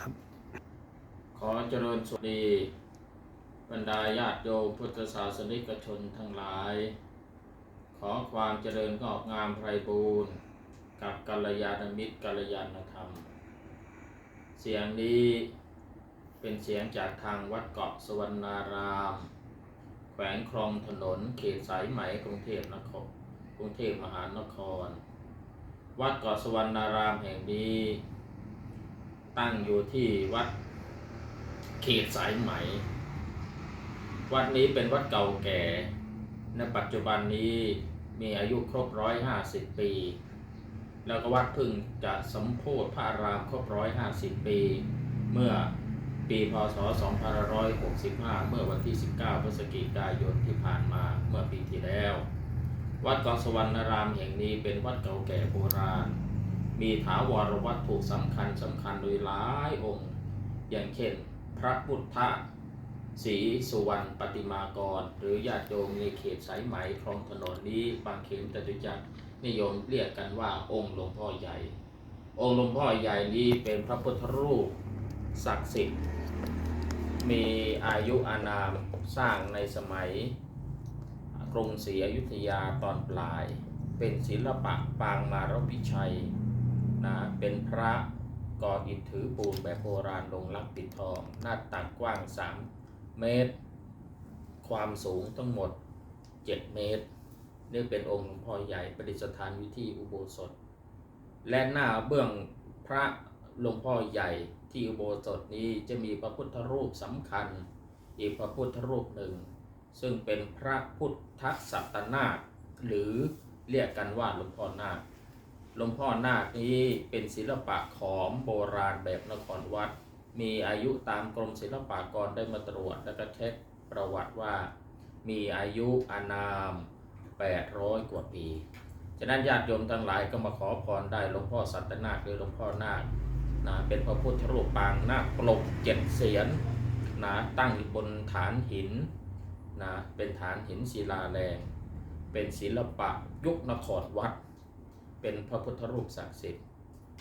ครับ ขอเจริญสวัสดี บรรดาญาติโยมพุทธศาสนิกชนทั้งหลาย ขอความเจริญงอกงามไพรบูรณ์กับกัลยาณมิตรกัลยาณธรรม เสียงนี้เป็นเสียงจากทางวัดเกาะสวรรณาราม แขวงคลองถนนเขตสายไหมกรุงเทพนครกรุงเทพมหานคร วัดเกาะสวรรณารามแห่งนี้ ตั้งอยู่ที่วัดเขตสายไหม วัดนี้เป็นวัดเก่าแก่ ในปัจจุบันนี้มีอายุครบร้อยห้าสิบปี แล้วก็วัดพึ่งจะสมโพธิพระรามครบร้อยห้าสิบปี เมื่อปีพศ 2565 เมื่อวันที่ 19 พฤศจิกายนที่ผ่านมาเมื่อปีที่แล้ว วัดกาะสวรรณารามแห่งนี้เป็นวัดเก่าแก่โบราณ มีถาวรวัตถุสำคัญสำคัญโดยหลายองค์ อย่างเช่น พระพุทธศรีสุวรรณปฏิมากร หรือญาติโยมในเขตสายไหมคลองถนนนี้บางเขนจตุจักรนิยมเรียกกันว่าองค์หลวงพ่อใหญ่ องค์หลวงพ่อใหญ่นี้เป็นพระพุทธรูปศักดิ์สิทธิ์ มีอายุอานามสร้างในสมัยกรุงศรีอยุธยาตอนปลาย เป็นศิลปะปางมารวิชัย นะเป็นพระก่ออิฐถือปูนแบบโบราณลงรักปิดทอง หน้าตักกว้าง 3 เมตร ความสูงทั้งหมด 7 เมตรนี่เป็นองค์หลวงพ่อใหญ่ประดิษฐานอยู่ที่อุโบสถ และหน้าเบื้องพระหลวงพ่อใหญ่ที่อุโบสถนี้จะมีพระพุทธรูปสำคัญ อีกพระพุทธรูปหนึ่ง ซึ่งเป็นพระพุทธสัตนาคหรือเรียกกันว่าหลวงพ่อนาค หลวงพ่อนาคนี้เป็นศิลปะขอมโบราณแบบนครวัด มีอายุตามกรมศิลปากรได้มาตรวจและก็เช็คประวัติว่า มีอายุอานาม 800 กว่าปี ฉะนั้นญาติโยมทั้งหลายก็มาขอพรได้หลวงพ่อสันตนาคหรือหลวงพ่อนาคนะเป็นพระพุทธรูปปางนาคปลกเจ็ดเสียนนะตั้งอยู่บนฐานหินนะเป็นฐานหินศิลาแรง เป็นศิลปะยุคนครวัด เป็นพระพุทธรูปศักดิ์สิทธิ์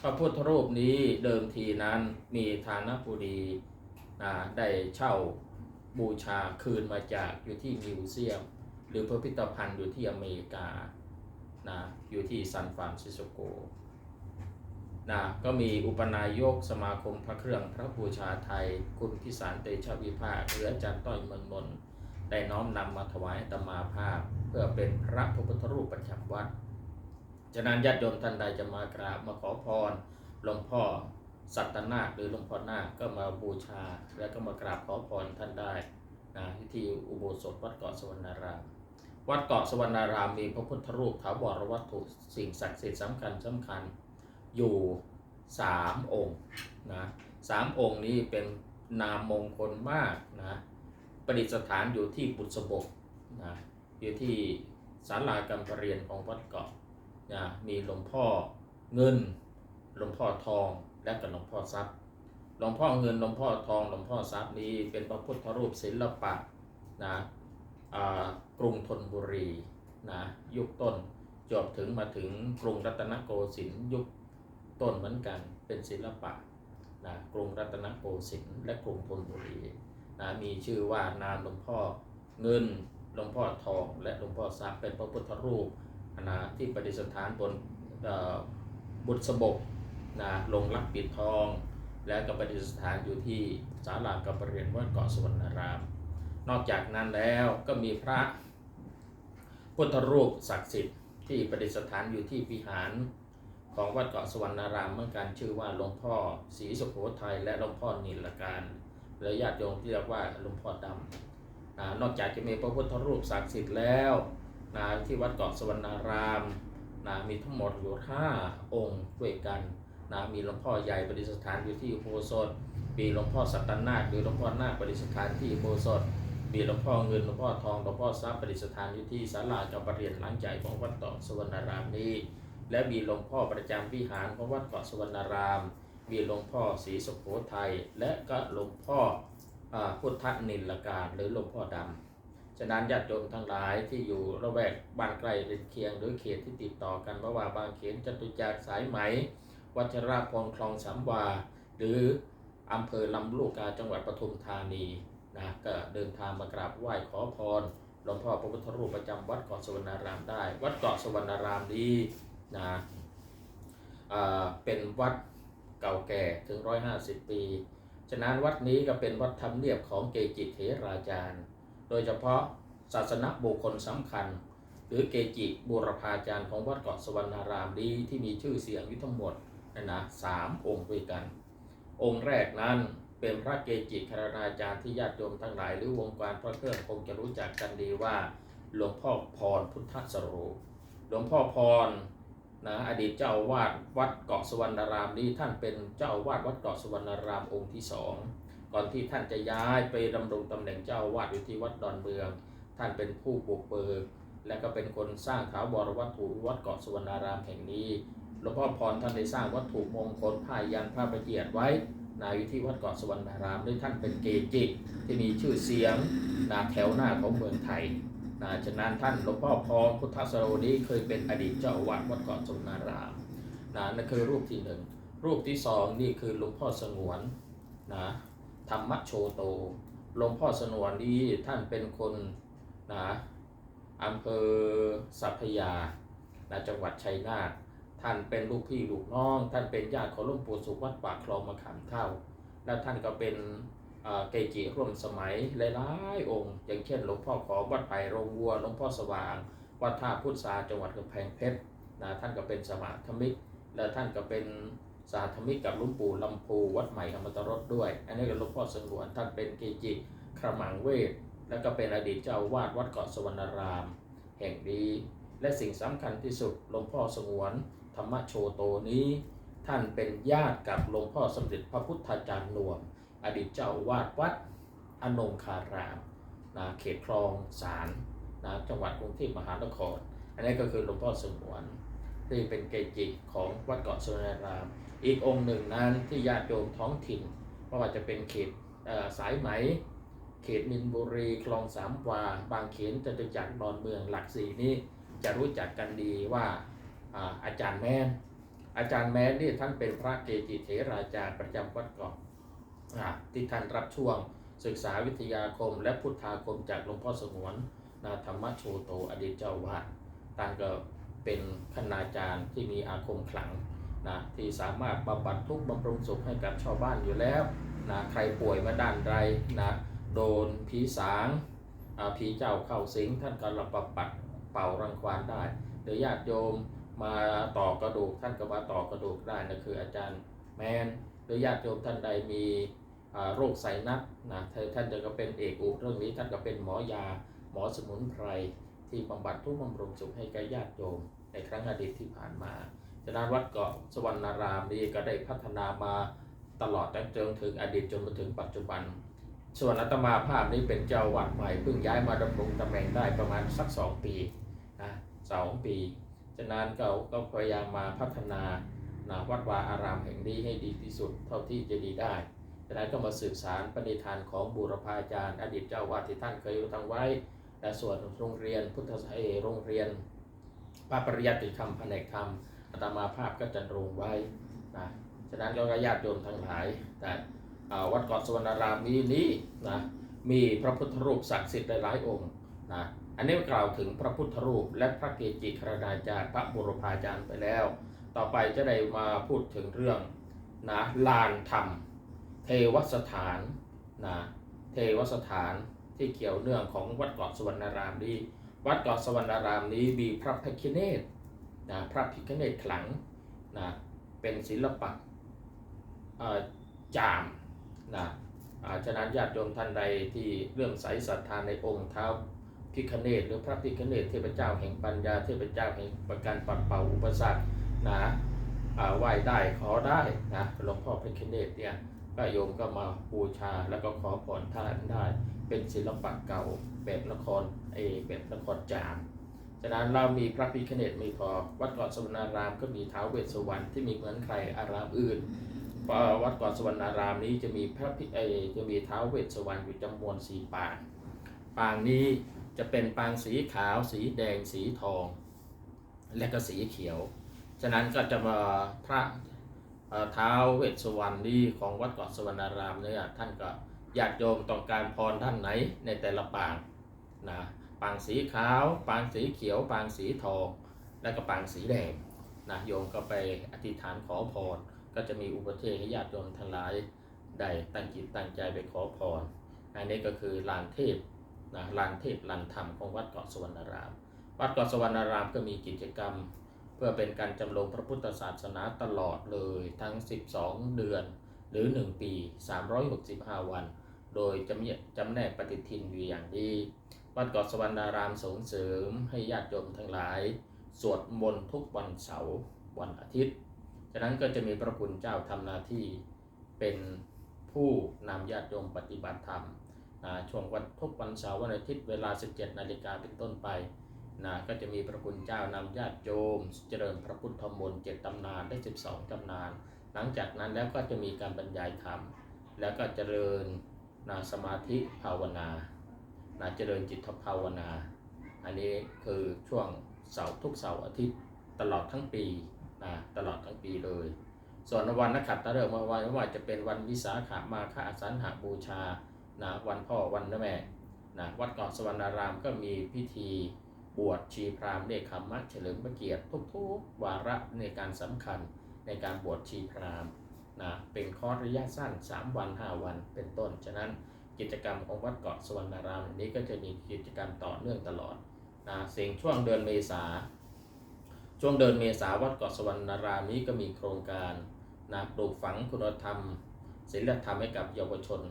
พระพุทธรูปนี้เดิมทีนั้นมีฐานบุรีได้เช่าบูชาคืนมาจากอยู่ที่มิวเซียม หรือพิพิธภัณฑ์อยู่ที่อเมริกานะอยู่ที่ซานฟรานซิสโกนะก็มีอุปนายกสมาคมพระเครื่องพระบูชาไทย คุณพิสารเตชะวิภาคหรืออาจารย์ต้อยเมืองนนท์ได้น้อมนำมาถวายตมาภาพ เพื่อเป็นพระพุทธรูปประจำวัด ฉะนั้นญาติโยมท่านใดจะมากราบมาขอพรหลวงพ่อสัตนาคหรือหลวงพ่อนาคก็มาบูชา แล้วก็มากราบขอพรท่านได้นะที่อุโบสถวัดเกาะสวรรณาราม วัดเกาะสวรรณารามมีพระพุทธรูปถาวรวัตถุสิ่งศักดิ์สิทธิ์สำคัญสำคัญอยู่สามองค์นะสามองค์นี้เป็นนามมงคลมากนะประดิษฐานอยู่ที่บุษบกนะอยู่ที่ศาลากรรมเรียนของวัดเกาะ นะมีหลวงพ่อเงินหลวงพ่อทองและก็หลวงพ่อทรัพย์หลวงพ่อเงินหลวงพ่อทองหลวงพ่อทรัพย์นี้เป็นพระพุทธรูปศิลปะนะกรุงธนบุรีนะยุคต้นจบถึงมาถึงกรุงรัตนโกสินทร์ยุคต้นเหมือนกันเป็นศิลปะนะกรุงรัตนโกสินทร์และกรุงธนบุรีนะมีชื่อว่านามหลวงพ่อเงินหลวงพ่อทองและหลวงพ่อทรัพย์เป็นพระพุทธรูป นะที่ประดิษฐานบนเอ่อบุษบกนะลงรักปิดทอง และก็ประดิษฐานอยู่ที่ศาลากับเรียนวัดเกาะสวรรณาราม นอกจากนั้นแล้วก็มีพระพุทธรูปศักดิ์สิทธิ์ที่ประดิษฐานอยู่ที่วิหารของวัดเกาะสวรรณารามเมื่อกันชื่อว่าหลวงพ่อศรีสุโขทัยและหลวงพ่อนิลการหรือญาติโยมที่เรียกว่าหลวงพ่อดำนอกจากจะมีพระพุทธรูปศักดิ์สิทธิ์แล้ว นะที่วัดเกาะสวรรณารามนะมีทั้งหมดอยู่ห้าองค์ด้วยกันนะมีหลวงพ่อใหญ่ประดิษฐานอยู่ที่โบสถมีหลวงพ่อสัตตนาคหรือหลวงพ่อนาคประดิษฐานที่โบสถมีหลวงพ่อเงินหลวงพ่อทองหลวงพ่อทรัพย์ประดิษฐานอยู่ที่ศาลากับประเรียนหลังใหญ่ของวัดเกาะสวรรณารามนี้ และมีหลวงพ่อประจำวิหารของวัดเกาะสวรรณาราม มีหลวงพ่อศรีสุโขทัยและก็หลวงพ่อพุทธนิลการหรือหลวงพ่อดำฉะนั้นญาติโยมทั้งหลายที่อยู่ระแวกบ้านใกล้เรือนเคียงหรือเขตที่ติดต่อกันเพราะว่าบางเขนจตุจักรสายไหม วัชราพลคลองสามวา หรืออำเภอลำลูกกาจังหวัดปทุมธานีนะก็เดินทางมากราบไหว้ขอพรหลวงพ่อพระพุทธรูปประจำวัดเกาะสวรรณารามได้ วัดเกาะสวรรณารามนี้นะอ่าเป็นวัดเก่าแก่ถึง 150 ปี ฉะนั้นวัดนี้ก็เป็นวัดธรรมเนียบของเกจิเถราจารย์ ดยเฉพาะศาสนบุคคลสำคัญ หรือเกจิบูรพาจารย์ของวัดเกาะสวรรณารามนี้ที่มีชื่อเสียงอยู่ทั้งหมดนะนะสามองค์ด้วยกัน องค์แรกนั้นเป็นพระเกจิคารณาจารย์ที่ญาติโยมทั้งหลายหรือวงการพระเครื่องคงจะรู้จักกันดีว่า หลวงพ่อพรพุทธสโรหลวงพ่อพรนะอดีตเจ้าวาดวัดเกาะสวรรณารามนี้ท่านเป็นเจ้าอาวาดวัดเกาะสวรรณารามองค์ที่สอง ก่อนที่ท่านจะย้ายไปดำรงตำแหน่งเจ้าอาวาดอยู่ที่วัดดอนเมือง ท่านเป็นผู้บุกเบิก และก็เป็นคนสร้างถาวรวัตถุวัดเกาะสุวรรณารามแห่งนี้หลวงพ่อพรท่านได้สร้างวัตถุมงคลผ้ายันผ้าประเจียดไว้นาอยู่ที่วัดเกาะสวรรณารามด้วยท่านเป็นเกจิที่มีชื่อเสียงนาแถวหน้าของเมืองไทยนะฉะนั้นท่านหลวงพ่อพรพุทธสโรนี้เคยเป็นอดีตเจ้าอาวาสวัดเกาะสวรรณารามนะนั่นคือรูปที่หนึ่งรูปที่สองนี่คือหลวงพ่อสงวนนะ ธรรมโชโต หลวงพ่อสงวนนี้ท่านเป็นคนนะอำเภอสัพยานะจังหวัดชัยนาท ท่านเป็นลูกพี่ลูกน้อง ท่านเป็นญาติของหลวงปู่สุวัดปากคลองมะขามเท่า และท่านก็เป็นเอ่อเกจิร่วมสมัยหลายๆองค์ อย่างเช่น หลวงพ่อขอวัดไผ่โรงวัว หลวงพ่อสว่าง วัดท่าพุทธาจังหวัดกำแพงเพชรนะท่านก็เป็นสมาธมิก และท่านก็เป็น สาธมิกกับหลวงปู่ลำพูวัดใหม่อมตรสด้วย อันนี้ก็หลวงพ่อสงวนท่านเป็นเกจิขมังเวท แล้วก็เป็นอดีตเจ้าวาดวัดเกาะสวรรณราม แห่งนี้ และสิ่งสำคัญที่สุดหลวงพ่อสงวนธรรมโชโตนี้ ท่านเป็นญาติกับหลวงพ่อสมเด็จพระพุทธาจารย์นวม อดีตเจ้าวาดวัดอนงคารามนะเขตคลองสารนะจังหวัดกรุงเทพมหานคร อันนี้ก็คือหลวงพ่อสงวนที่เป็นเกจิของวัดเกาะสวรรณาราม อีกองค์หนึ่งนั้นที่ญาติโยมท้องถิ่นไม่ว่าจะเป็นเขตสายไหม เขตมินบุรีคลองสามวา บางเขนจตุจักรดอนเมืองหลักสี่นี่จะรู้จักกันดีว่าอาอาจารย์แมนอาจารย์แมนนี่ท่านเป็นพระเกจิเถราจารย์ประจำวัดเกาะอ่าที่ท่านรับช่วงศึกษาวิทยาคม และพุทธาคมจากหลวงพ่อสงวนนาธรรมโชโตอดีตเจ้าวาดท่านก็เป็นคณาจารย์ที่มีอาคมขลัง นะที่สามารถบำบัดทุกข์บำรุงสุขให้กับชาวบ้านอยู่แล้วนะใครป่วยมาด้านใดนะโดนผีสางผีเจ้าเข้าสิงท่านก็ระบำบัดเป่ารังควานได้หรือญาติโยมมาต่อกระดูกท่านก็มาต่อกระดูกได้นั่นคืออาจารย์แมนหรือญาติโยมท่านใดมีโรคไซนัสนะท่านท่านจะก็เป็นเอกอุเรื่องนี้ท่านก็เป็นหมอยาหมอสมุนไพรที่บำบัดทุกบำรุงสุขให้แก่ญาติโยมในครั้งอดีตที่ผ่านมา ฉะนั้นวัดเกาะสวรรณารามนี้ก็ได้พัฒนามาตลอดตั้งจนถึงอดีตจนมาถึงปัจจุบัน ส่วนอาตมาภาพนี้เป็นเจ้าวัดใหม่เพิ่งย้ายมาดำรงตำแหน่งได้ประมาณสักสองปีนะสองปี ฉะนั้นก็ก็พยายามมาพัฒนานะวัดวาอารามแห่งนี้ให้ดีที่สุดเท่าที่จะดีได้ฉะนั้นก็มาสืบสารปณิธานของบูรพาจารย์ อดีตเจ้าวาดที่ท่านเคยทำไว้ และส่วนโรงเรียนพุทธศาสนาโรงเรียนพระปริยัติธรรมแผนกธรรม อาตมาภาพก็จะลงไว้นะฉะนั้นก็ญาติโยมทั้งหลายแต่วัดเกาะสวรรณารามนี้นี้นะมีพระพุทธรูปศักดิ์สิทธิ์หลายองค์นะอันนี้กล่าวถึงพระพุทธรูปและพระเกจิครณาจารย์พระบุรพาจารย์ไปแล้ว ต่อไปจะได้มาพูดถึงเรื่องนะลานธรรม เทวสถานนะเทวสถานที่เกี่ยวเนื่องของวัดเกาะสวรรณารามนี้ วัดเกาะสวรรณารามนี้มีพระพิเนศ นะพระพิฆเนศขลังนะเป็นศิลปะจามนะาฉะนั้นญาติโยมท่านใดที่เรื่องใสศรัทธาในองค์เท้าพิคเนตหรือพระพิคเนตเทพเจ้าแห่งปัญญาเทพเจ้าแห่งประการปัดเป่าอุปสรรคนะไหว้ได้ขอได้นะหลวงพ่อพิคเนตเนี่ยก็โยมก็มาบูชาแล้วก็ขอพรท่านได้ เป็นศิลปะเก่าแบบนครเออแบบนครจาม ฉะนั้นเรามีพระพิคเนตม่พอวัดเกาะสวรรณารามก็มีท้าวเวสสวรรณที่มีเหมือนใครอารามอื่นวัดเกาะสวรรณารามนี้จะมีพระพิเอจะมีท้าวเวสสวรรณอยู่จำนวนสี่ปาง ปางนี้จะเป็นปางสีขาว สีแดงสีทอง และก็สีเขียว ฉะนั้นก็จะมาพระเท้าวเวสสวรรณนี่ของวัดเกาะสวรรณารามเนี่ยท่านก็ญาติโยมต้องการพรท่านไหนในแต่ละปางนะ ปางสีขาว ปางสีเขียว ปางสีทอง แล้วก็ปางสีแดงนะโยมก็ไปอธิษฐานขอพร ก็จะมีอุปเทศให้ญาติโยมทั้งหลายได้ตั้งจิตตั้งใจไปขอพร อันนี้ก็คือลานเทพนะลานเทพลานธรรมของวัดเกาะสวรรณาราม วัดเกาะสวรรณารามก็มีกิจกรรม เพื่อเป็นการจำลองพระพุทธศาสนาตลอดเลยทั้ง 12 เดือน หรือ 1 ปี 365 วัน โดยจำจำแนกปฏิทินอยู่อย่างดี วัดเกาะสวรรณารามส่งเสริมให้ญาติโยมทั้งหลาย สวดมนต์ทุกวันเสาร์วันอาทิตย์ฉะนั้นก็จะมีพระคุณเจ้าทำหน้าที่เป็นผู้นำญาติโยมปฏิบัติธรรมนะช่วงวันทุกวันเสาร์วันอาทิตย์เวลา 17 นาฬิกาเป็นต้นไปนะก็จะมีพระคุณเจ้านำญาติโยม เจริญพระพุทธมนต์เจ็ดตำนานได้ 12ตำนาน หลังจากนั้นแล้วก็จะมีการบรรยายธรรม แล้วก็เจริญนะสมาธิภาวนา นะเจริญจิตภาวนา อันนี้คือช่วงเสาร์ทุกเสาร์อาทิตย์ตลอดทั้งปีนะตลอดทั้งปีเลย ส่วนวันนักขัตฤกษ์วันไม่ว่าจะเป็นวันวิสาขามาฆาสันหบูชานะวันพ่อวันแม่นะวัดเกาะสวรรณารามก็มีพิธีบวชชีพราหมณ์เนคขมะเฉลิมพระเกียรติทุกๆวาระในการสำคัญในการบวชชีพราหมณ์นะเป็นคอร์สระยะสั้น 3 วัน 5 วันเป็นต้น ฉะนั้น กิจกรรมของวัดเกาะสวรรณารามนี้ก็จะมีกิจกรรมต่อเนื่องตลอดนะสิ่งช่วงเดือนเมษาช่วงเดือนเมษาวัดเกาะสวรรณารามนี้ก็มีโครงการนะปลูกฝังคุณธรรมศีลธรรมให้กับเยาวชน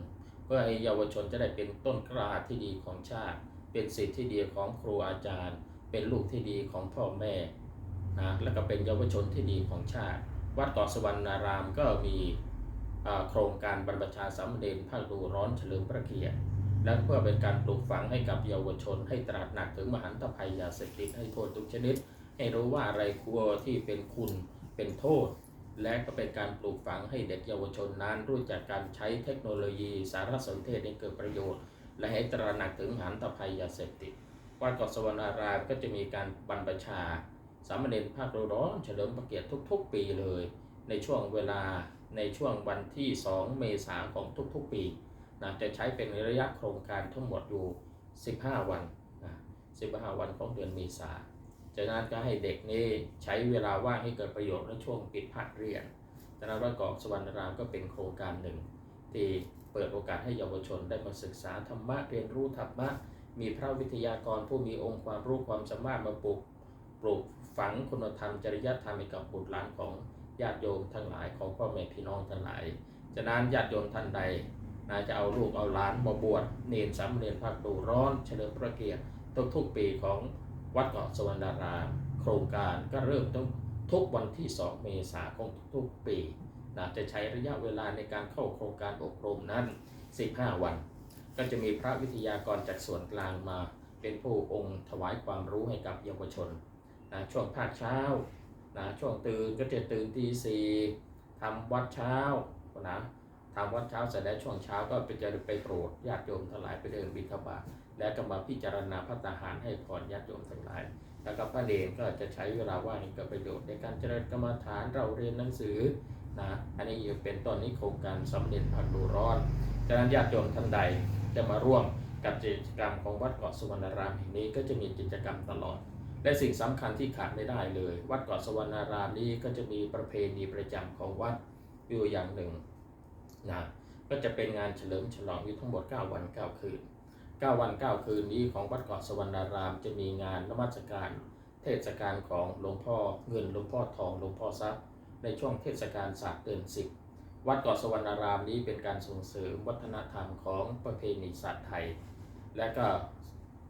เพื่อให้เยาวชนจะได้เป็นต้นกล้าที่ดีของชาติ เป็นสิทธิที่ดีของครูอาจารย์ เป็นลูกที่ดีของพ่อแม่นะแล้วก็เป็นเยาวชนที่ดีของชาติ วัดเกาะสวรรณารามก็มี โครงการบรรพชาสามเณรภาคดูร้อนเฉลิมพระเกียรติและเพื่อเป็นการปลูกฝังให้กับเยาวชน ให้ตระหนักถึงมหันตภัยยาเสพติดให้โทษทุกชนิด ให้รู้ว่าอะไรควรที่เป็นคุณเป็นโทษ และก็เป็นการปลูกฝังให้เด็กเยาวชนนั้น รู้จักการใช้เทคโนโลยีสารสนเทศให้เกิดประโยชน์ และให้ตระหนักถึงมหันตภัยยาเสพติดวัดเกาะสวรรณารามก็จะมีการบรรพชาสามเณรภาคฤดูร้อนเฉลิมพระเกียรติทุก ๆ ปีเลย ในช่วงเวลา ในช่วงวันที่ 2 เมษายนของทุกๆปีนะจะใช้เป็นระยะโครงการทั้งหมดอยู่ 15 วันนะ15 วันของเดือนเมษาจากนั้นก็ให้เด็กนี่ใช้เวลาว่างให้เกิดประโยชน์ในช่วงปิดภาคเรียนจากนั้นวัดเกาะสวรรณรามก็เป็นโครงการหนึ่ง ที่เปิดโอกาสให้เยาวชนได้มาศึกษาธรรมะเรียนรู้ธรรมะ มีพระวิทยากรผู้มีองค์ความรู้ความสามารถมาปลูกปลูกฝังคุณธรรมจริยธรรมให้กับบุตรหลานของ ญาติโยมทั้งหลายของพ่อแม่พี่น้องทั้งหลายฉะนั้นญาติโยมท่านใดนะจะเอาลูกเอาหลานมาบวชเนนสามเณรภาคดูร้อนเฉลิมพระเกียรติทุกๆปีของวัดเกาะสวรรณารามโครงการก็เริ่มต้องทุกวันที่ 2 เมษายนของทุกๆปีนะจะใช้ระยะเวลาในการเข้าโครงการอบรมนั้น 15 วัน ก็จะมีพระวิทยากรจากส่วนกลางมา เป็นผู้องค์ถวายความรู้ให้กับเยาวชนนะช่วงภาคเช้า นะช่วงตื่นก็จะตื่นตีสี่ทำวัดเช้านะทำวัดเช้าเสร็จแล้วช่วงเช้าก็ไปจะไปโปรดญาติโยมทั้งหลายไปเดินบิณฑบาตแล้วก็มาพิจารณาพระตาหารให้พรญาติโยมทั้งหลาย แล้วก็พระเดนก็จะใช้เวลาว่างให้เกิดประโยชน์ในการเจริญกรรมฐานเราเรียนหนังสือนะอันนี้อยู่เป็นต้นนี้โครงการสำเร็จพักดูร้อนฉะนั้นญาติโยมท่านใดจะมาร่วมกับกิจกรรมของวัดเกาะสุวรรณารามแห่งนี้ก็จะมีกิจกรรมตลอด และสิ่งสำคัญที่ขาดไม่ได้เลย วัดเกาะสวรรณารามนี้ก็จะมีประเพณีประจำของวัดอยู่อย่างหนึ่งนะก็จะเป็นงานเฉลิมฉลองอยู่ทั้งหมด 9 วัน 9 คืน 9 วัน 9 คืนนี้ของวัดเกาะสวรรณาราม จะมีงานนมัสการ เทศกาลของหลวงพ่อเงินหลวงพ่อทองหลวงพ่อทรัพย์ ในช่วงเทศกาลศาสตร์เดือนสิบวัดเกาะสวรรณารามนี้เป็นการส่งเสริมวัฒนธรรมของประเพณีศาสตร์ไทย และก็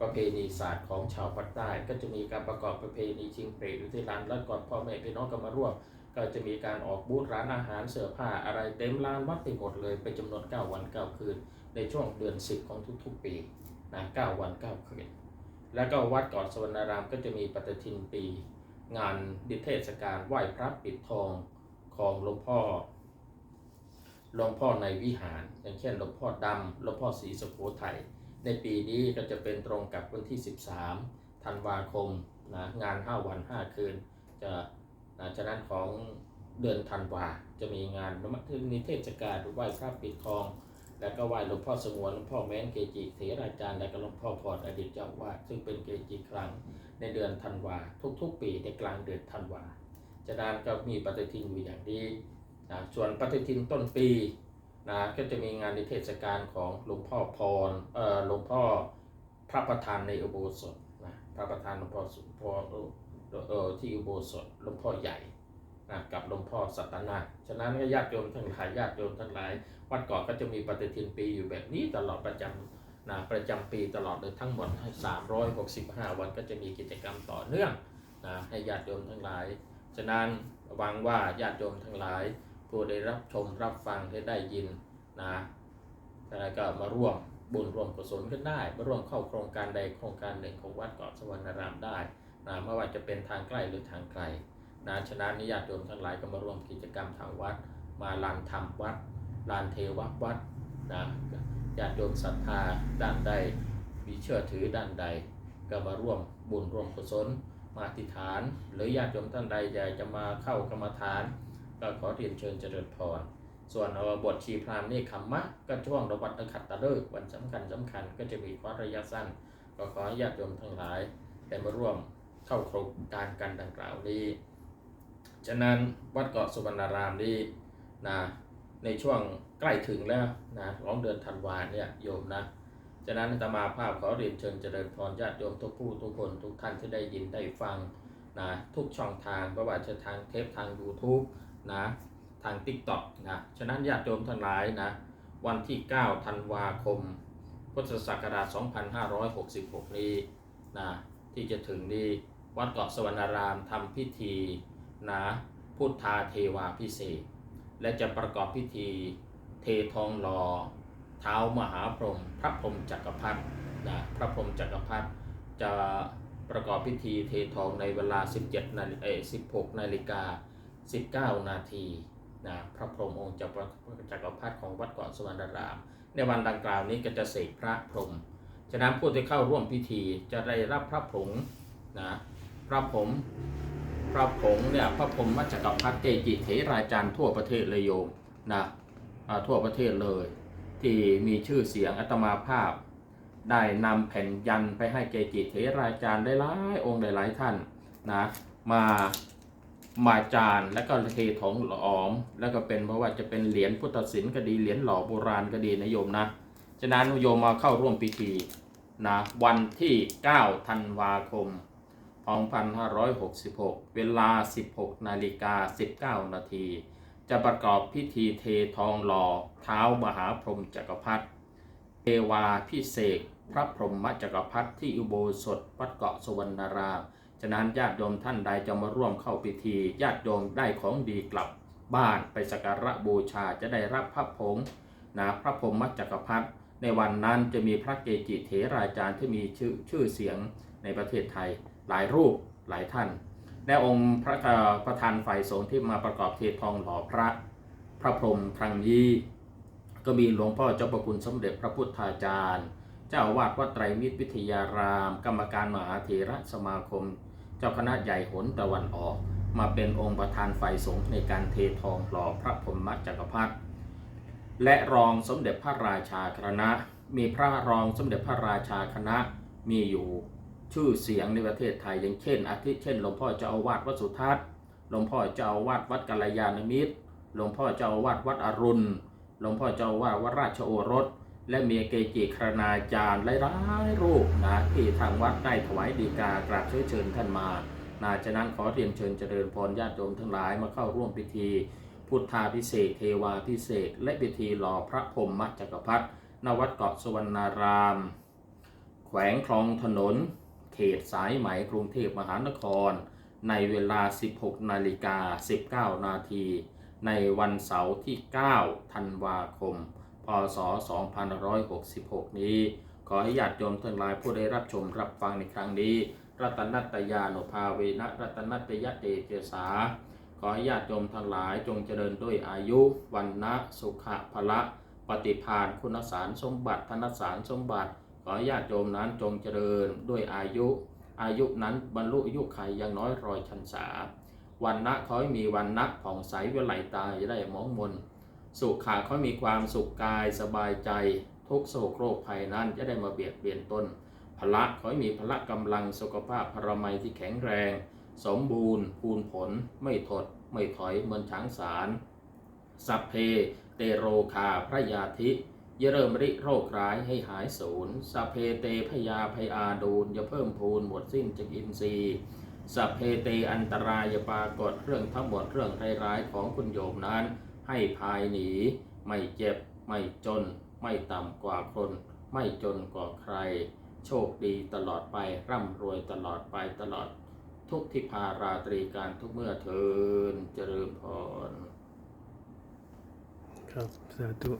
ประเพณีศาสตร์ของชาวภาคใต้ ก็จะมีการประกอบประเพณีชิงเปรตอุที่ร้านแล้วก่อนพ่อแม่พี่น้องก็มาร่วมก็จะมีการออกบูธร้านอาหารเสื้อผ้าอะไรเต็มร้านวัดไปหมดเลยเป็นจำนวน 9 วัน 9 คืน ในช่วงเดือน 10 ของทุกๆปีนะ9วัน 9 คืน แล้วก็วัดกาะสวรรณารามก็จะมีปฏิทินปี งานดิเทศกาลไหว้พระปิดทองของหลวงพ่อหลวงพ่อในวิหาร อย่างเช่นหลวงพ่อดำหลวงพ่อศรีสุโขทัย ในปีนี้ก็จะเป็นตรงกับวันที่ 13 ธันวาคมนะงาน 5 วัน 5 คืน จะนะฉะนั้นของเดือนธันวาจะมีงานนิเทศกาลไหว้พระปิดทอง แล้วก็ไหว้หลวงพ่อสงวนหลวงพ่อแม้นเกจิเถราจารย์และก็หลวงพ่อพอดอดีตเจ้าวาดซึ่งเป็นเกจิครั้งในเดือนธันวาทุกๆ ปีในกลางเดือนธันวาจากนั้นก็มีปฏิทินอยู่อย่างดีนะส่วนปฏิทินต้นปี นะก็จะมีงานนิเทศกาลของหลวงพ่อพรเอ่อหลวงพ่อพระประธานในอุโบสถนะพระประธานหลวงพ่อสุพเอ่อที่อุโบสถหลวงพ่อใหญ่นะกับหลวงพ่อสัตนาฉะนั้นก็ญาติโยมทั้งหลายญาติโยมทั้งหลาย วัดเกาะก็จะมีปฏิทินปีอยู่แบบนี้ตลอดประจำนะประจำปีตลอดเลยทั้งหมด 365 วันก็จะมีกิจกรรมต่อเนื่องนะให้ญาติโยมทั้งหลาย ฉะนั้นหวังว่าญาติโยมทั้งหลาย ผู้ได้รับชมรับฟังได้ได้ยินนะแล้วก็มาร่วมบุญร่วมกุศลกันได้ มาร่วมเข้าโครงการใดโครงการหนึ่งของวัดเกาะสวรรณารามได้นะไม่ว่าจะเป็นทางใกล้หรือทางไกลนะฉะนั้นนิญาตโยมทั้งหลายก็มาร่วมกิจกรรมทางวัด มาลานธรรมวัดลานเทววัดนะญาติโยมศรัทธาด้านใดมีเชื่อถือด้านใด ก็มาร่วมบุญร่วมกุศลมาอธิษฐาน หรือญาติโยมท่านใดอยากจะมาเข้ากรรมฐาน ก็ขอเรียนเชิญเจริญพร ส่วนอาบทชีพรามนี่คำมะก็ช่วงระวัตขัตตะเลิกวันสำคัญสำคัญก็จะมีคอร์สระยะสั้น ก็ขอญาติโยมทั้งหลายได้มาร่วมเข้าโครงการกันดังกล่าวนี้ ฉะนั้นวัดเกาะสุวรรณารามนี้นะในช่วงใกล้ถึงแล้วนะของเดือนธันวาเนี่ยโยมนะฉะนั้นตมาภาพขอเรียนเชิญเจริญพรญาติโยมทุกผู้ทุกคนทุกท่านที่ได้ยินได้ฟังนะทุกช่องทางไม่ว่าจะทางเทปทาง YouTube นะทาง TikTok นะฉะนั้นญาติโยมทั้งหลายนะวันที่ 9 ธันวาคม พุทธศักราช 2566 นี้นะที่จะถึงนี้วัดเกาะสวรรณารามทำพิธีนะพุทธาเทวาพิเศษ และจะประกอบพิธีเททองหล่อเท้ามหาพรหมพระพรหมจักรพรรดินะพระพรหมจักรพรรดิจะประกอบพิธีเททองในเวลา 17นาฬิเออ16นาฬิกา 19 นาทีนะพระพรหมองค์จักรจักรพรรดิของวัดเกาะสวรรณาราม ในวันดังกล่าวนี้ก็จะเสกพระพรหมฉะนั้นผู้ที่เข้าร่วมพิธีจะได้รับพระผงนะพระผงพระผงเนี่ยพระพรหมจักรพรรดิเกจิเถราจารย์ทั่วประเทศเลยโยมนะทั่วประเทศเลย ที่มีชื่อเสียงอาตมาภาพ ได้นำแผ่นยันไปให้เกจิเถราจารย์ได้หลายองค์ได้หลายท่านนะมา มาจานแล้วก็เททองหลอม แล้วก็เป็นเพราะว่าจะเป็นเหรียญพุทธศิลป์ก็ดีเหรียญหล่อโบราณก็ดีนะโยมนะฉะนั้นโยมมาเข้าร่วมพิธีนะวันที่9ธันวาคม2566 เวลา 16 นาฬิกา 19 นาที จะประกอบพิธีเททองหล่อเท้ามหาพรหมจักรพรรดิเทวาพิเศษพระพรหมจักรพรรดิที่อุโบสถวัดเกาะสวรรณาราม ฉะนั้นญาติโยมท่านใดจะมาร่วมเข้าพิธี ญาติโยมได้ของดีกลับบ้านไปสักการะบูชาจะได้รับพระผงนะพระพรหมจักรพรรดิในวันนั้นจะมีพระเกจิเถราจารย์ที่มีชื่อชื่อเสียงในประเทศไทย หลายรูปหลายท่านและองค์พระประธานฝ่ายสงฆ์ที่มาประกอบเททองหล่อพระพระพรหมครั้งนี้ก็มีหลวงพ่อเจ้าประคุณสมเด็จพระพุทธาจารย์ เจ้าวาสวัดไตรมิตรวิทยาราม กรรมการมหาเถระสมาคมเจ้าคณะใหญ่หนตะวันออก มาเป็นองค์ประธานฝ่ายสงฆ์ในการเททองหล่อพระพรหมจักรพรรดิและรองสมเด็จพระราชาคณะ มีพระรองสมเด็จพระราชาคณะมีอยู่ชื่อเสียงในประเทศไทยอย่างเช่นอาทิเช่นหลวงพ่อเจ้าอาวาสวัดสุทัศน์หลวงพ่อเจ้าอาวาสวัดกัลยาณมิตรหลวงพ่อเจ้าอาวาสวัดอรุณหลวงพ่อเจ้าอาวาสวัดราชโอรส และมีเกจิครณาจารย์หลายๆรูปนะที่ทางวัดได้ถวายดีกากราบเชื้อเชิญท่านมานะฉะนั้นขอเรียนเชิญเจริญพรญาติโยมทั้งหลายมาเข้าร่วมพิธี พุทธาพิเศษเทวาพิเศษและพิธีหล่อพระพรหมจักรพรรดิณวัดเกาะสวรรณาราม แขวงคลองถนน เขตสายไหมกรุงเทพมหานคร ในเวลา 16 นาฬิกา 19 นาที ในวันเสาร์ที่ 9 ธันวาคม พศ 2566 นี้ ขอให้ญาติโยมทั้งหลายผู้ได้รับชมรับฟังในครั้งนี้ รัตนัตยานุภาเวนะรัตนัตยเตเจสา ขอให้ญาติโยมทั้งหลายจงเจริญด้วยอายุวันนะสุขะพละปฏิภาณคุณสารสมบัติธนสารสมบัติ ขอให้ญาติโยมนั้นจงเจริญด้วยอายุ อายุนั้นบรรลุอายุไขย่างน้อยรอยชันษาวันนะขอให้มีวันนะผ่องใสวิไลตาจะได้มองมน สุขาขอให้มีความสุขกายสบายใจ ทุกโศกโรคภัยนั้นจะได้มาเบียดเบียนตนพละขอให้มีพละกำลังสุขภาพพรมัยที่แข็งแรง สมบูรณ์พูนผล ไม่ถด ไม่ถอยเหมือนช้างสาร สัพเพ เตโรคาพระยาธิยเริ่มริโรคร้ายให้หายสูญสัพเพเตพยาพยาดูลอย่าเพิ่มพูนหมดสิ้นจากอินทรีย์สัพเพเตอันตรายปรากฏเรื่องทั้งหมดเรื่องร้ายๆของคุณโยมนั้น ให้ภายหนี ไม่เจ็บ ไม่จน ไม่ต่ำกว่าคน ไม่จนกว่าใคร โชคดีตลอดไปร่ำรวยตลอดไปตลอด ทุกทิพาราตรีการทุกเมื่อเทินเจริญพรครับสาธุ